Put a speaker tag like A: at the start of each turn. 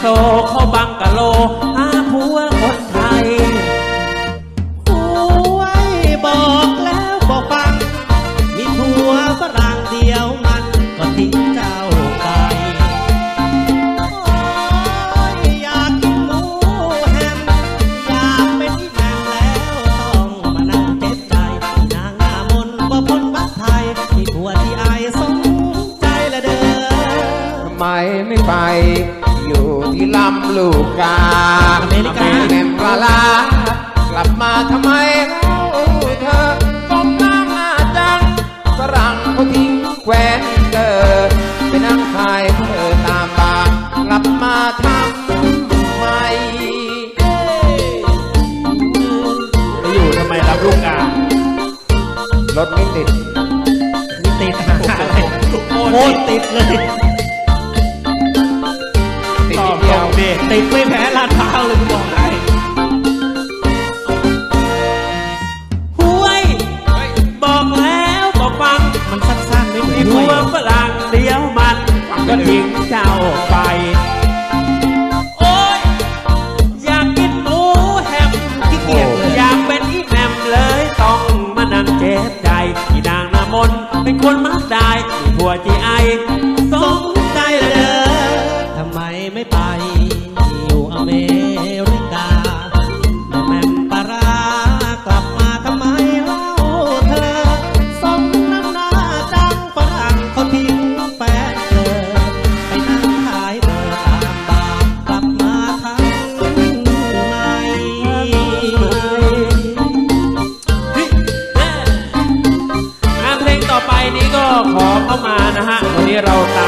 A: โซเขาบังกะโลหาผัวคนไทย
B: หวยบอกแล้วบอกฟัง มีผัวฝรั่งเดียวมันก็ทิ้งเจ้าไปอยอยากกินหมูแฮมอยากเป็นอีแมนแล้วต้องมานั่งเจ็บใจนางหน้ามนบ่พ้นวัดไทยมีผัวที่อายสมใจละเด้อท
C: ำไมไม่ไป อยู่ที่ลำลูกกาอเมริกา แม่ปลาลากลับมาทำไมเล่าเธอก้มหน้าหน้าจังฝรั่งเขาทิ้งแควนเกิดไปนั่งขายเธอตามบางกลับมาทำไม
A: ไปอยู่ทำไมรับลูกกา
C: รถไม่ติด
B: ติดหาอะไร
A: โคตร
B: ติดเลย
A: เบ
B: ติดไม่แพ้ลาดพาวเลยบอกไห้
A: ห้วยบอกแล้วบอกฟัง
B: มันสั้นๆไม่ไม่หัว
A: ฝรั่งเดียวมันก็ทิ้งเจ้าไป โอ้ยอยากกินหมูแฮมที่เกียดอยากเป็นอีแหมมเลยต้องมานั่งเจ็บใจอีนางนามนเป็นคนมักได้ผัวจีไอสอง ขอเข้ามานะฮะวันนี้เราตา